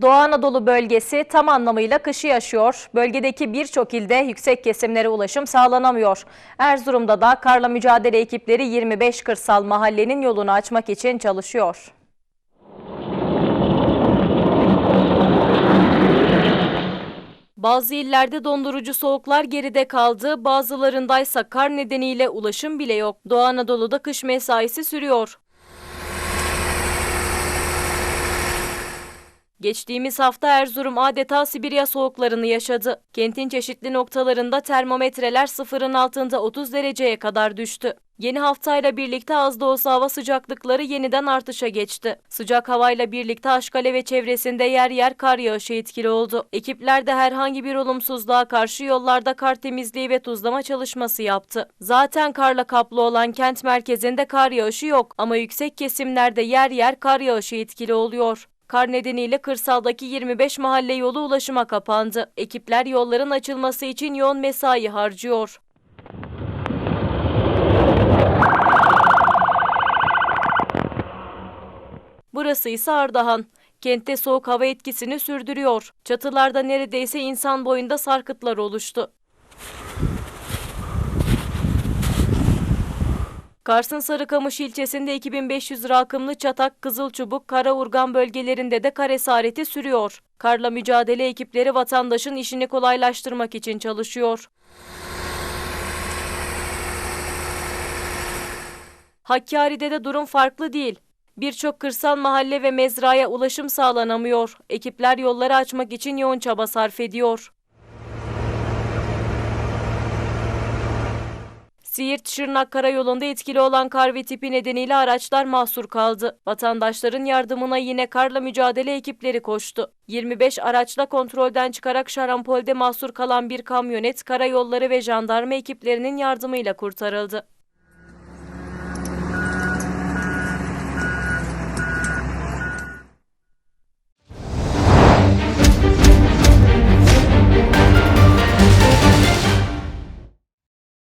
Doğu Anadolu bölgesi tam anlamıyla kışı yaşıyor. Bölgedeki birçok ilde yüksek kesimlere ulaşım sağlanamıyor. Erzurum'da da karla mücadele ekipleri 25 kırsal mahallenin yolunu açmak için çalışıyor. Bazı illerde dondurucu soğuklar geride kaldı, bazılarındaysa kar nedeniyle ulaşım bile yok. Doğu Anadolu'da kış mesaisi sürüyor. Geçtiğimiz hafta Erzurum adeta Sibirya soğuklarını yaşadı. Kentin çeşitli noktalarında termometreler sıfırın altında 30 dereceye kadar düştü. Yeni haftayla birlikte az da olsa hava sıcaklıkları yeniden artışa geçti. Sıcak havayla birlikte Aşkale ve çevresinde yer yer kar yağışı etkili oldu. Ekipler de herhangi bir olumsuzluğa karşı yollarda kar temizliği ve tuzlama çalışması yaptı. Zaten karla kaplı olan kent merkezinde kar yağışı yok ama yüksek kesimlerde yer yer kar yağışı etkili oluyor. Kar nedeniyle kırsaldaki 25 mahalle yolu ulaşıma kapandı. Ekipler yolların açılması için yoğun mesai harcıyor. Burası ise Ardahan. Kentte soğuk hava etkisini sürdürüyor. Çatılarda neredeyse insan boyunda sarkıtlar oluştu. Kars'ın Sarıkamış ilçesinde 2500 rakımlı Çatak, Kızılçubuk, Karaurgan bölgelerinde de kar esareti sürüyor. Karla mücadele ekipleri vatandaşın işini kolaylaştırmak için çalışıyor. Hakkari'de de durum farklı değil. Birçok kırsal mahalle ve mezraya ulaşım sağlanamıyor. Ekipler yolları açmak için yoğun çaba sarf ediyor. Siirt-Şırnak karayolunda etkili olan kar ve tipi nedeniyle araçlar mahsur kaldı. Vatandaşların yardımına yine karla mücadele ekipleri koştu. 25 araçla kontrolden çıkarak şarampolde mahsur kalan bir kamyonet karayolları ve jandarma ekiplerinin yardımıyla kurtarıldı.